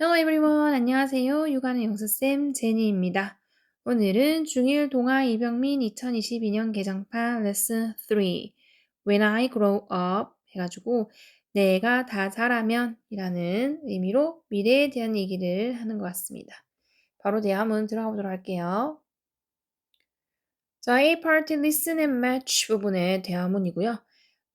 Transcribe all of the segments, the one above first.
Hello everyone. 안녕하세요. 육아는 영수쌤 제니입니다. 오늘은 중1 동아 이병민 2022년 개정판 레슨 3 When I grow up 해가지고 내가 다 자라면 이라는 의미로 미래에 대한 얘기를 하는 것 같습니다. 바로 대화문 들어가 보도록 할게요. 자, A part listen and match 부분의 대화문이고요.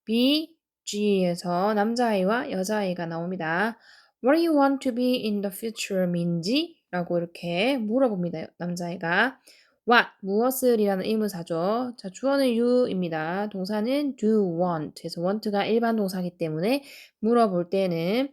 B, G에서 남자아이와 여자아이가 나옵니다. What do you want to be in the future, 민지? 라고 이렇게 물어봅니다. 남자애가. What, 무엇을 이라는 의문사죠. 자, 주어는 you입니다. 동사는 do want. 그래서 want가 일반 동사기 때문에 물어볼 때는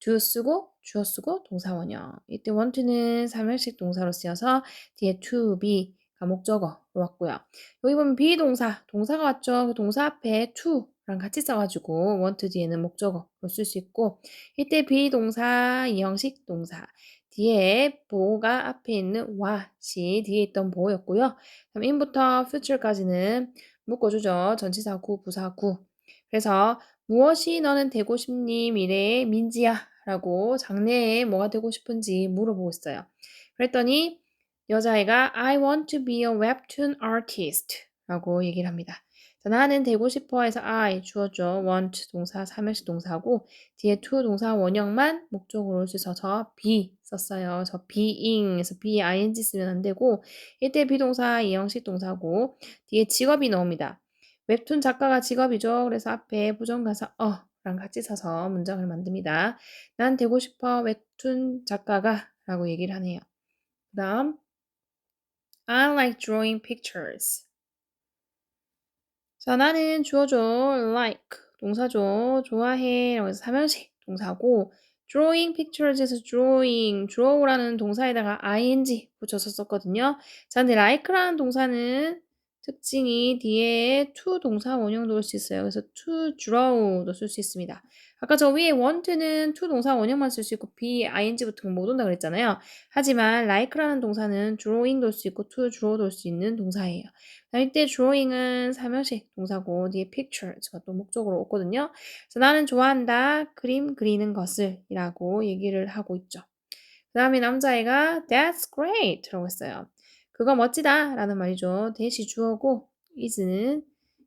do 쓰고 주어 쓰고 동사 원형. 이때 want는 삼형식 동사로 쓰여서 뒤에 to be가 목적어로 왔고요. 여기 보면 비동사, 동사가 왔죠. 그 동사 앞에 to 랑 같이 써가지고 want 뒤에는 목적어로 쓸 수 있고 이때 비동사, 이형식 동사 뒤에 보호가 앞에 있는 what이 뒤에 있던 보호였고요. 그럼 in부터 future까지는 묶어주죠. 전치사 구, 부사 구. 그래서 무엇이 너는 되고 싶니? 미래의 민지야. 라고 장래에 뭐가 되고 싶은지 물어보고 있어요. 그랬더니 여자애가 I want to be a webtoon artist 라고 얘기를 합니다. 자, 나는 되고 싶어 해서 I 주어죠. want 동사, 삼형식 동사고 뒤에 to 동사 원형만 목적으로 쓰셔서 be 썼어요. 저 being에서 be ing 쓰면 안 되고 이때 비동사 이형식 동사고 뒤에 직업이 나옵니다. 웹툰 작가가 직업이죠. 그래서 앞에 부정가사 어 랑 같이 써서 문장을 만듭니다. 난 되고 싶어 웹툰 작가가 라고 얘기를 하네요. 그 다음 I like drawing pictures. 자, 나는 주어죠. like 동사죠. 좋아해. 라고 해서 삼형식 동사고 drawing pictures에서 drawing, draw라는 동사에다가 ing 붙여서 썼거든요. 자, 근데 like라는 동사는 특징이 뒤에 to 동사 원형도 올 수 있어요. 그래서 to draw도 쓸 수 있습니다. 아까 저 위에 want는 to 동사 원형만 쓸 수 있고 be, ing 붙으면 못 온다 그랬잖아요. 하지만 like라는 동사는 drawing도 올 수 있고 to draw도 올 수 있는 동사예요. 이때 drawing은 삼형식 동사고 뒤에 pictures가 또 목적으로 오거든요. 그래서 나는 좋아한다. 그림 그리는 것을 이라고 얘기를 하고 있죠. 그 다음에 남자애가 that's great 라고 했어요. 그거 멋지다 라는 말이죠. 대시 주어고 is는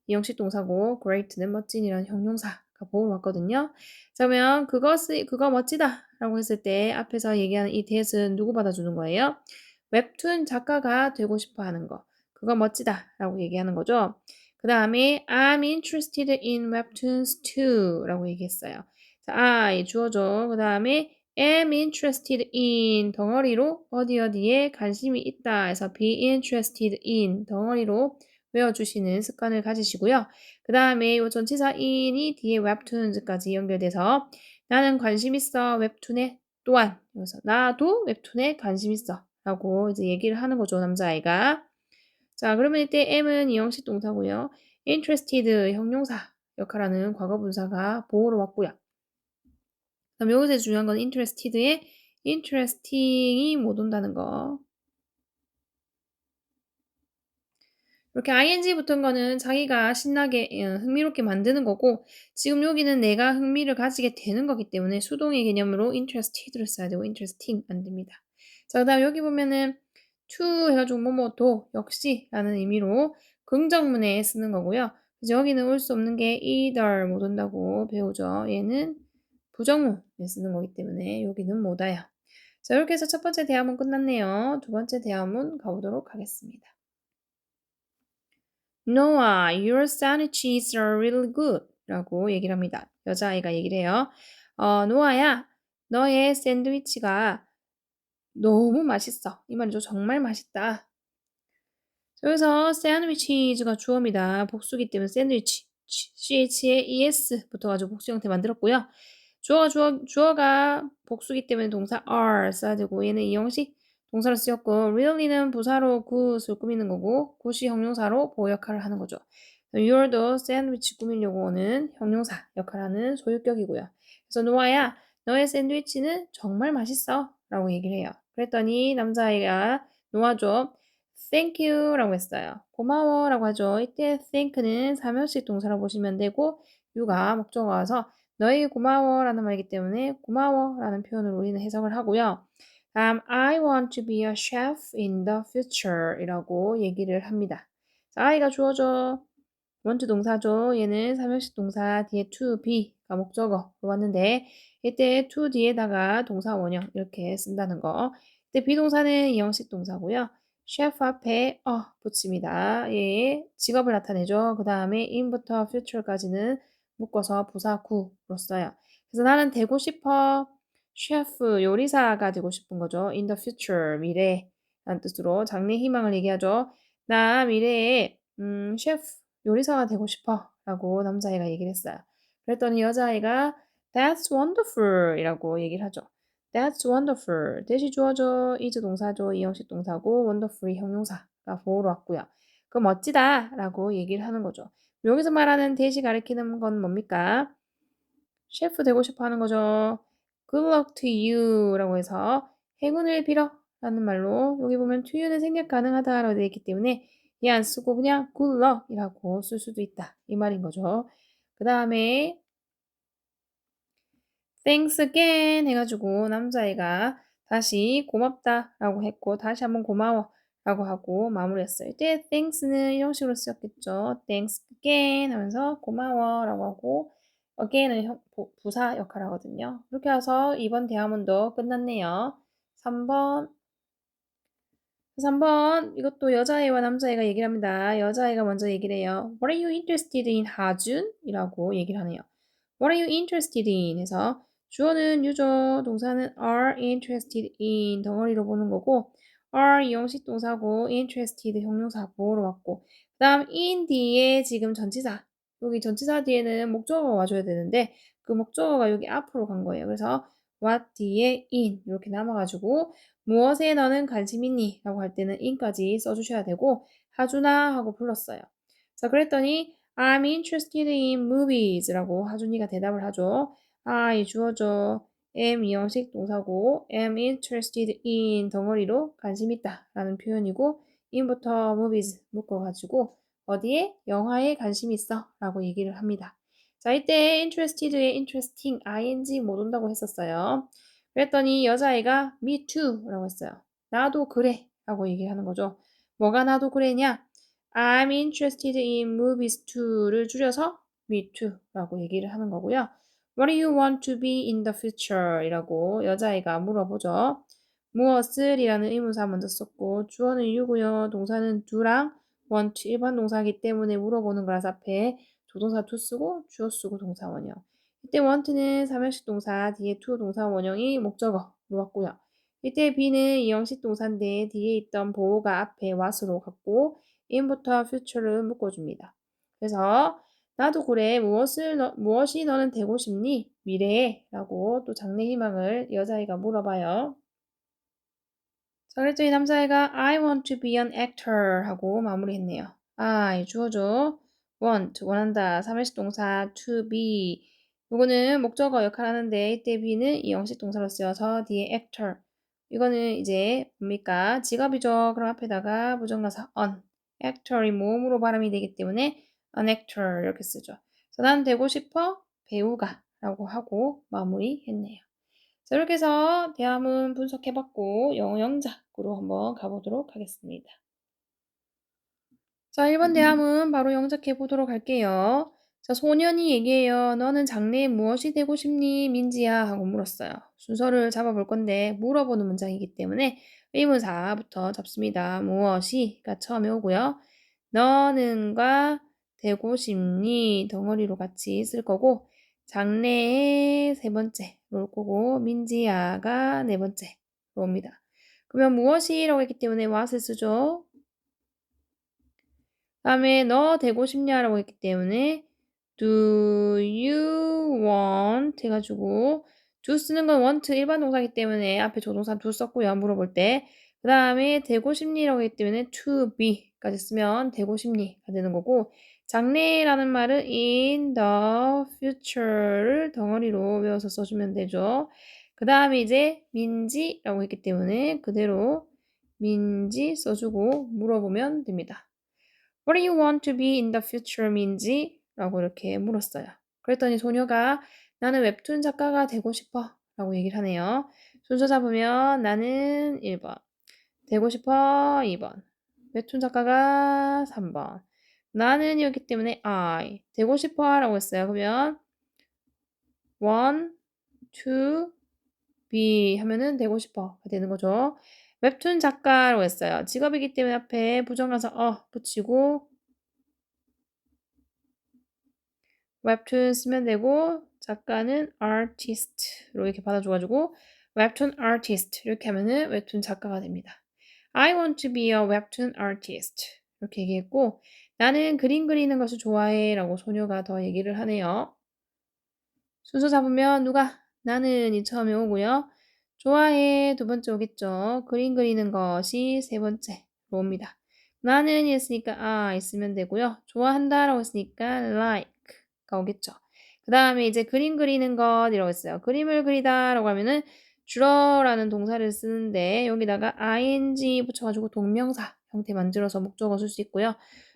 이형식 동사고 great는 멋진이라는 형용사 보고 왔거든요. 자, 그러면 그것이 그거 멋지다 라고 했을 때 앞에서 얘기하는 이 that은 누구 받아주는 거예요? 웹툰 작가가 되고 싶어 하는 거. 그거 멋지다 라고 얘기하는 거죠. 그 다음에 I'm interested in webtoons too 라고 얘기했어요. 자, I 주어죠. 그 다음에 am interested in 덩어리로 어디 어디에 관심이 있다 해서 be interested in 덩어리로 외워주시는 습관을 가지시고요. 그 다음에 이 전치사 in이 뒤에 웹툰까지 연결돼서 나는 관심 있어 웹툰에 또한 여기서 나도 웹툰에 관심 있어 라고 이제 얘기를 하는 거죠 남자아이가. 자 그러면 이때 am은 이형식 동사고요. interested 형용사 역할하는 과거분사가 보호로 왔고요 그럼 여기서 중요한 건 interested에 interesting이 못 온다는 거 이렇게 ing 붙은 거는 자기가 신나게 어, 흥미롭게 만드는 거고 지금 여기는 내가 흥미를 가지게 되는 거기 때문에 수동의 개념으로 interested를 써야 되고 interesting 안 됩니다. 자, 그 다음 여기 보면은 to 해가지고 뭐뭐도 역시 라는 의미로 긍정문에 쓰는 거고요. 그래서 여기는 올 수 없는 게 either 못 온다고 배우죠. 얘는 부정문에 쓰는 거기 때문에 여기는 못 와요. 자, 이렇게 해서 첫 번째 대화문 끝났네요. 두 번째 대화문 가보도록 하겠습니다. Noah, your sandwiches are really good. 라고 얘기를 합니다. 여자아이가 얘기를 해요. 어, 노아야, 너의 샌드위치가 너무 맛있어. 이 말이죠. 정말 맛있다. 여기서 샌드위치가 주어입니다. 복수기 때문에 샌드위치. CH에 ES 붙어가지고 복수 형태 만들었고요. 주어가 주어, 주어 가 복수기 때문에 동사 are 써야 되고 얘는 이 형식 동사로 쓰였고 really는 부사로 굿을 꾸미는 거고 굿이 형용사로 보호 역할을 하는 거죠. you're도 샌드위치 꾸미려고 오는 형용사 역할하는 소유격이고요. 그래서 노아야 너의 샌드위치는 정말 맛있어 라고 얘기를 해요. 그랬더니 남자아이가 노아죠. thank you 라고 했어요. 고마워 라고 하죠. 이때 thank는 사면식 동사로 보시면 되고 you가 목적어 와서 너에게 고마워라는 말이기 때문에 고마워라는 표현을 우리는 해석을 하고요. 다음 I want to be a chef in the future 이라고 얘기를 합니다. 자, I가 주어져 want 동사죠. 얘는 삼형식 동사 뒤에 to be가 목적어로 왔는데 이때 to 뒤에다가 동사 원형 이렇게 쓴다는 거. 이때 비동사는 이형식 동사고요. chef 앞에 어 붙입니다. 예, 직업을 나타내죠. 그 다음에 in부터 future까지는 묶어서 부사 구로 써요. 그래서 나는 되고 싶어. 셰프 요리사가 되고 싶은 거죠. in the future 미래라는 뜻으로 장래 희망을 얘기하죠. 나 미래에 음, 셰프 요리사가 되고 싶어라고 남자아이가 얘기를 했어요. 그랬더니 여자아이가 That's wonderful 이라고 얘기를 하죠. That's wonderful. 대시 주어져 is 동사죠. 이형식 동사고 wonderful이 형용사가 보호로 왔고요. 그 멋지다 라고 얘기를 하는 거죠. 여기서 말하는 대시 가리키는 건 뭡니까? 셰프 되고 싶어 하는 거죠. Good luck to you 라고 해서 행운을 빌어 라는 말로 여기 보면 to you는 생략 가능하다 라고 되어 있기 때문에 얘 안 쓰고 그냥 good luck 이라고 쓸 수도 있다 이 말인 거죠. 그 다음에 thanks again 해가지고 남자애가 다시 고맙다 라고 했고 다시 한번 고마워 라고 하고 마무리했어요. 이때 thanks는 이런 식으로 쓰였겠죠. thanks again 하면서 고마워 라고 하고 again은 부사 역할 하거든요. 그렇게 해서 이번 대화문도 끝났네요. 3번 3번 이것도 여자애와 남자애가 얘기를 합니다. 여자애가 먼저 얘기를 해요. What are you interested in, 하준? 이라고 얘기를 하네요. What are you interested in? 해서 주어는 유저, 동사는 are interested in 덩어리로 보는 거고 are 이형식 동사고 interested 형용사 보호로 왔고 그 다음 in 뒤에 지금 전치사 여기 전치사 뒤에는 목적어가 와줘야 되는데 그 목적어가 여기 앞으로 간 거예요. 그래서 what 뒤에 in 이렇게 남아가지고 무엇에 너는 관심 있니? 라고 할 때는 in까지 써주셔야 되고 하준아 하고 불렀어요. 자 그랬더니 I'm interested in movies 라고 하준이가 대답을 하죠. I 주어져 am 이형식 동사고 am interested in 덩어리로 관심 있다 라는 표현이고 in부터 movies 묶어가지고 어디에? 영화에 관심 있어 라고 얘기를 합니다. 자 이때 interested에 interesting, ing 못 온다고 했었어요. 그랬더니 여자애가 me too 라고 했어요. 나도 그래 라고 얘기를 하는 거죠. 뭐가 나도 그래냐? I'm interested in movies too를 줄여서 me too 라고 얘기를 하는 거고요. What do you want to be in the future? 이라고 여자애가 물어보죠. 무엇을 이라는 의문사 먼저 썼고 주어는 you고요. 동사는 do랑 want 일반 동사이기 때문에 물어보는 거라서 앞에 조동사 to 쓰고 주어 쓰고 동사 원형. 이때 want는 삼형식 동사 뒤에 to 동사 원형이 목적어로 왔고요. 이때 be는 이형식 동사인데 뒤에 있던 보호가 앞에 what으로 갔고 in부터 future를 묶어줍니다. 그래서 나도 그래. 무엇을 너, 무엇이 너는 되고 싶니? 미래에 라고 또 장래 희망을 여자아이가 물어봐요. 자, 그랬더니 남자아이가 I want to be an actor 하고 마무리했네요. I 주어줘. want 원한다. 삼일식 동사 to be 이거는 목적어 역할 하는데 이때 be는 이형식 동사로 쓰여서 뒤에 actor 이거는 이제 뭡니까? 직업이죠. 그럼 앞에다가 부정가사 on actor이 모음으로 발음이 되기 때문에 an actor 이렇게 쓰죠. 그래서 난 되고 싶어 배우가 라고 하고 마무리했네요. 자, 이렇게 해서 대화문 분석해봤고 영어 영작으로 한번 가보도록 하겠습니다. 자, 1번 대화문 바로 영작해 보도록 할게요. 자, 소년이 얘기해요. 너는 장래에 무엇이 되고 싶니? 민지야 하고 물었어요. 순서를 잡아볼 건데 물어보는 문장이기 때문에 의문사부터 잡습니다. 무엇이가 처음에 오고요. 너는과 되고 싶니 덩어리로 같이 쓸 거고 장래의 세 번째로 올 거고 민지야가 네 번째로 옵니다. 그러면 무엇이라고 했기 때문에 what을 쓰죠. 다음에 너 되고 싶냐라고 했기 때문에 do you want 해가지고 do 쓰는 건 want 일반 동사이기 때문에 앞에 조동사 do 썼고요. 물어볼 때. 그 다음에 되고 싶니라고 했기 때문에 to be까지 쓰면 되고 싶니가 되는 거고 장래라는 말은 in the future를 덩어리로 외워서 써주면 되죠. 그 다음에 이제 민지라고 했기 때문에 그대로 민지 써주고 물어보면 됩니다. What do you want to be in the future, 민지? 라고 이렇게 물었어요. 그랬더니 소녀가 나는 웹툰 작가가 되고 싶어. 라고 얘기를 하네요. 순서 잡으면 나는 1번. 되고 싶어 2번. 웹툰 작가가 3번. 나는 이었기 때문에 I. 되고 싶어 라고 했어요. 그러면 1, 2, be 하면은 되고 싶어가 되는 거죠. 웹툰 작가라고 했어요. 직업이기 때문에 앞에 부정가사 어 붙이고 웹툰 쓰면 되고 작가는 artist로 이렇게 받아줘가지고 웹툰 artist 이렇게 하면은 웹툰 작가가 됩니다. I want to be a webtoon artist 이렇게 얘기했고 나는 그림 그리는 것을 좋아해 라고 소녀가 더 얘기를 하네요. 순서 잡으면 누가 나는이 처음에 오고요. 좋아해 두 번째 오겠죠. 그림 그리는 것이 세 번째로 옵니다. 나는 했으니까 아 있으면 되고요. 좋아한다 라고 했으니까 like가 오겠죠. 그 다음에 이제 그림 그리는 것이라고 했어요. 그림을 그리다 라고 하면은 주러라는 동사를 쓰는데 여기다가 ing 붙여가지고 동명사 형태 만들어서 목적어 쓸 수 있고요.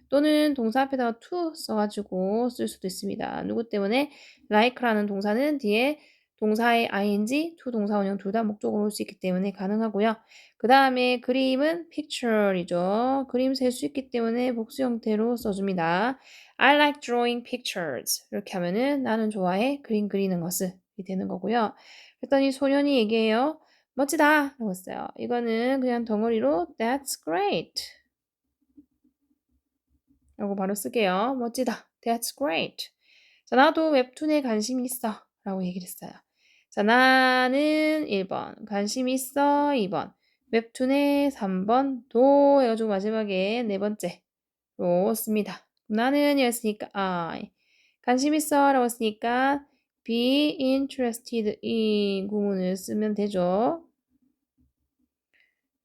또는 동사 앞에다가 to 써가지고 쓸 수도 있습니다. 누구 때문에 like라는 동사는 뒤에 동사의 ing, to 동사 원형 둘 다 목적으로 올 수 있기 때문에 가능하고요. 그 다음에 그림은 picture이죠. 그림 셀 수 있기 때문에 복수 형태로 써줍니다. I like drawing pictures. 이렇게 하면은 나는 좋아해 그림 그리는 것을 이 되는 거고요. 그랬더니 소년이 얘기해요. 멋지다 라고 했어요. 이거는 그냥 덩어리로 That's great 라고 바로 쓸게요. 멋지다. That's great. 자, 나도 웹툰에 관심 있어 라고 얘기를 했어요. 자, 나는 1번. 관심 있어 2번. 웹툰에 3번. 도 해가지고 마지막에 네 번째로 씁니다. 나는 이었으니까 I. 관심 있어 라고 했으니까 be interested in 구문을 쓰면 되죠.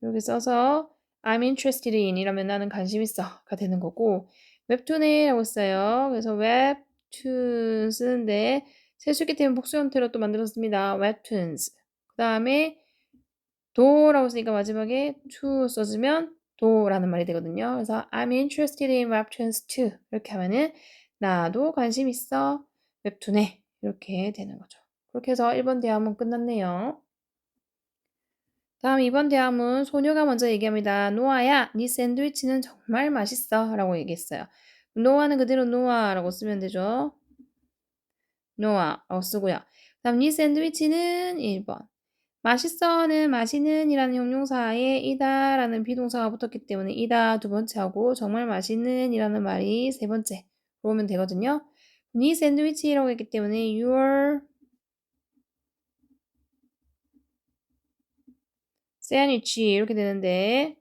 이렇게 써서 I'm interested in 이라면 나는 관심 있어가 되는 거고 웹툰에 라고 써요. 그래서 웹툰 쓰는데 세수기 때문에 복수 형태로 또 만들었습니다. 웹툰스. 그 다음에 도라고 쓰니까 마지막에 to 써주면 도라는 말이 되거든요. 그래서 I'm interested in webtoons too. 이렇게 하면은 나도 관심 있어 웹툰에 이렇게 되는 거죠. 그렇게 해서 1번 대화문 끝났네요. 다음 2번 대화문 소녀가 먼저 얘기합니다. 노아야, 네 샌드위치는 정말 맛있어 라고 얘기했어요. 노아는 그대로 노아라고 쓰면 되죠. 노아라고 쓰고요. 다음 네 샌드위치는 1번. 맛있어는 맛있는 이라는 형용사에 이다 라는 비동사가 붙었기 때문에 이다 두 번째 하고 정말 맛있는 이라는 말이 세 번째로 오면 되거든요. 네 샌드위치라고 했기 때문에 your sandwich 이렇게 되는데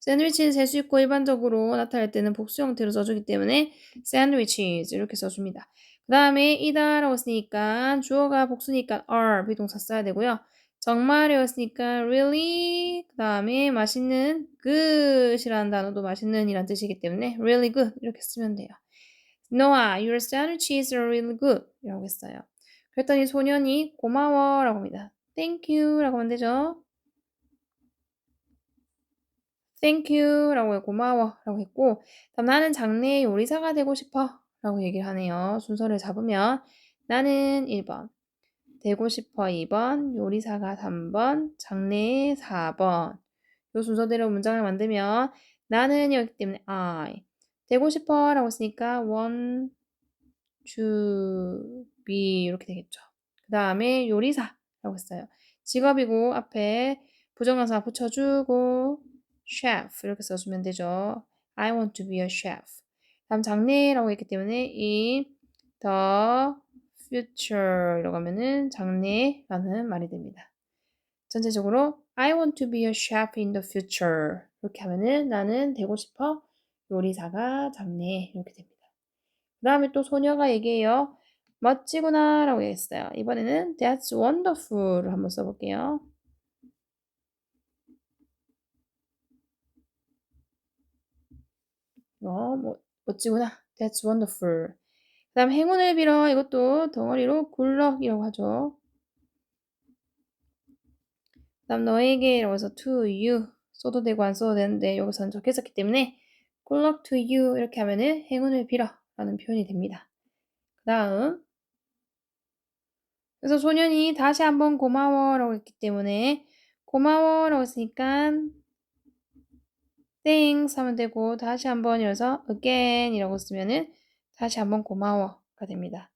샌드위치는 셀수 있고 일반적으로 나타낼 때는 복수 형태로 써주기 때문에 sandwiches 이렇게 써줍니다. 그 다음에 이다라고 했으니까 주어가 복수니까 are 비동사 써야 되고요. 정말이었으니까 really 그 다음에 맛있는 good이라는 단어도 맛있는 이란 뜻이기 때문에 really good 이렇게 쓰면 돼요. Noah, your sandwiches are really good 이라고 했어요. 그랬더니 소년이 고마워 라고 합니다. Thank you 라고 하면 되죠. Thank you 라고 고마워 라고 했고 다음 나는 장래 요리사가 되고 싶어 라고 얘기를 하네요. 순서를 잡으면 나는 1번 되고 싶어 2번 요리사가 3번 장래 4번 요 순서대로 문장을 만들면 나는 여기 때문에 I 되고 싶어 라고 했으니까 want to be 이렇게 되겠죠. 그 다음에 요리사 라고 했어요. 직업이고 앞에 부정명사 붙여주고 chef 이렇게 써주면 되죠. I want to be a chef. 다음 장래라고 했기 때문에 in the future라고 하면은 장래라는 말이 됩니다. 전체적으로 I want to be a chef in the future 이렇게 하면은 나는 되고 싶어 요리사가 장래 이렇게 됩니다. 그 다음에 또 소녀가 얘기해요. 멋지구나 라고 했어요. 이번에는 That's wonderful을 한번 써볼게요. 어, 뭐, 멋지구나. That's wonderful. 그 다음 행운을 빌어 이것도 덩어리로 굴럭이라고 하죠. 그 다음 너에게 라고 해서 to you 써도 되고 안 써도 되는데 여기서는 적혀있었기 때문에 luck to you 이렇게 하면은 행운을 빌어 라는 표현이 됩니다. 그 다음 그래서 소년이 다시 한번 고마워라고 했기 때문에 고마워라고 했으니까 thanks 하면 되고 다시 한번 이어서 again이라고 쓰면은 다시 한번 고마워가 됩니다.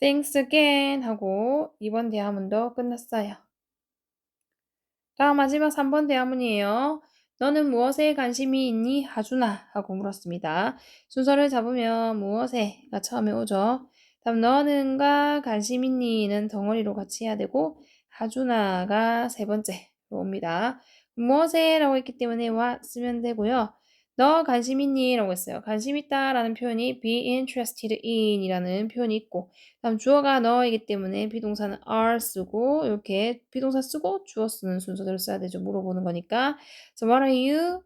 thanks again 하고 이번 대화문도 끝났어요. 다음 마지막 3번 대화문이에요. 너는 무엇에 관심이 있니? 하준아 하고 물었습니다. 순서를 잡으면 무엇에가 처음에 오죠. 다음 너는가 관심 있니는 덩어리로 같이 해야 되고 하준아가 세 번째로 옵니다. 무엇에 라고 했기 때문에 와 쓰면 되고요. 너 관심 있니? 라고 했어요. 관심 있다 라는 표현이 be interested in 이라는 표현이 있고 다음 주어가 너이기 때문에 비동사는 are 쓰고 이렇게 비동사 쓰고 주어 쓰는 순서대로 써야 되죠. 물어보는 거니까. So what are you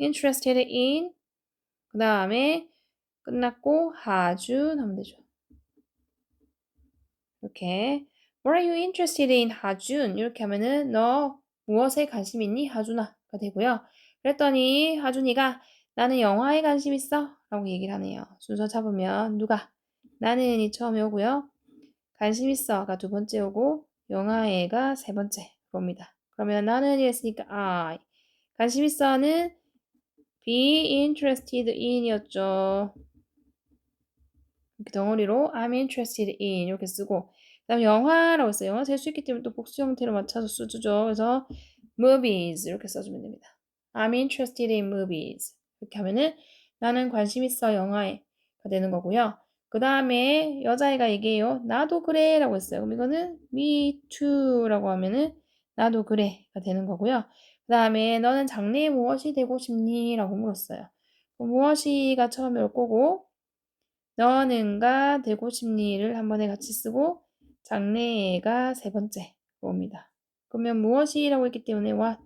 interested in? 그 다음에 끝났고 하준 하면 되죠. 이렇게 What are you interested in, 하준? 이렇게 하면은 너 무엇에 관심 있니? 하준아가 되고요. 그랬더니 하준이가 나는 영화에 관심 있어? 라고 얘기를 하네요. 순서 잡으면 누가? 나는이 처음에 오고요. 관심 있어가 두 번째 오고 영화에가 세 번째 옵니다. 그러면 나는 이랬으니까 I. 관심 있어는 be interested in이었죠. 이렇게 덩어리로 I'm interested in 이렇게 쓰고 그다음 영화라고 했어요. 영화 셀 수 있기 때문에 또 복수 형태로 맞춰서 쓰죠. 그래서 movies 이렇게 써주면 됩니다. I'm interested in movies 이렇게 하면은 나는 관심 있어 영화에가 되는 거고요. 그 다음에 여자애가 얘기해요. 나도 그래 라고 했어요. 그럼 이거는 me too 라고 하면은 나도 그래가 되는 거고요. 그 다음에 너는 장래에 무엇이 되고 싶니? 라고 물었어요. 그럼 무엇이가 처음에 올 거고 너는가 되고 싶니를 한 번에 같이 쓰고 장래가 세 번째 옵니다. 그러면 무엇이라고 했기 때문에 what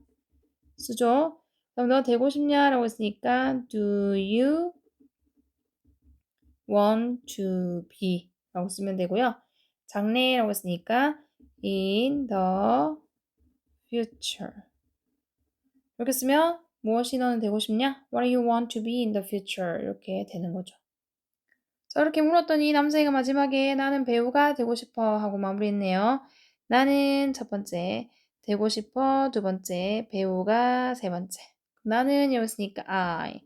쓰죠. 그럼 너 되고 싶냐라고 했으니까 do you want to be 라고 쓰면 되고요. 장래라고 했으니까 in the future 이렇게 쓰면 무엇이 너는 되고 싶냐? What do you want to be in the future? 이렇게 되는 거죠. 자, 이렇게 물었더니 남자애가 마지막에 나는 배우가 되고 싶어 하고 마무리했네요. 나는 첫 번째, 되고 싶어 두 번째, 배우가 세 번째. 나는 여기있으니까 I.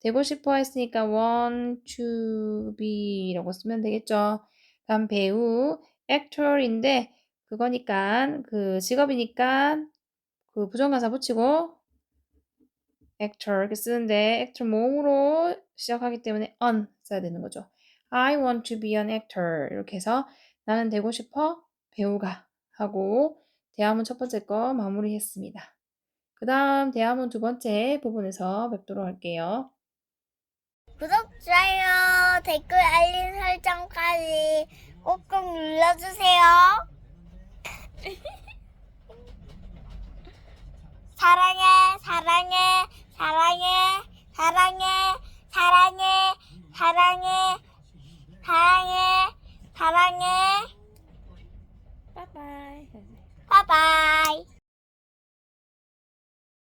되고 싶어 했으니까 want to be 라고 쓰면 되겠죠. 다음 배우, actor인데 그거니까 그 직업이니까 그 부정관사 붙이고 actor 이렇게 쓰는데 actor 모음으로 시작하기 때문에 on 써야 되는 거죠. I want to be an actor. 이렇게 해서 나는 되고 싶어 배우가 하고 대화문 첫 번째 거 마무리했습니다. 그 다음 대화문 두 번째 부분에서 뵙도록 할게요. 구독, 좋아요, 댓글, 알림 설정까지 꼭꼭 눌러주세요. 사랑해, 사랑해, 사랑해, 사랑해, 사랑해, 사랑해, 사랑해, 사랑해. 바이바이. 바이바이.